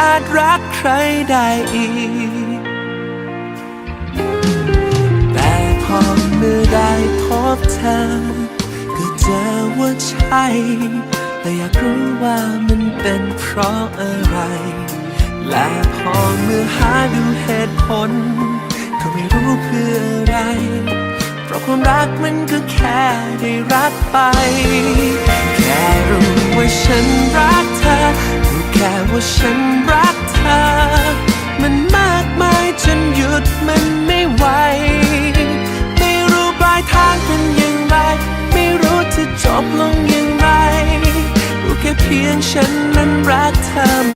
อาจรักใครได้อีก แต่พอเมื่อได้พบเธอ ก็เจอว่าใช่ แต่อยากรู้ว่ามันเป็นเพราะอะไร และพอเมื่อหาดูเหตุผล ก็ไม่รู้เพื่ออะไร เพราะความรักมันก็แค่ได้รักไป เพียงฉันนั้นรักเธอ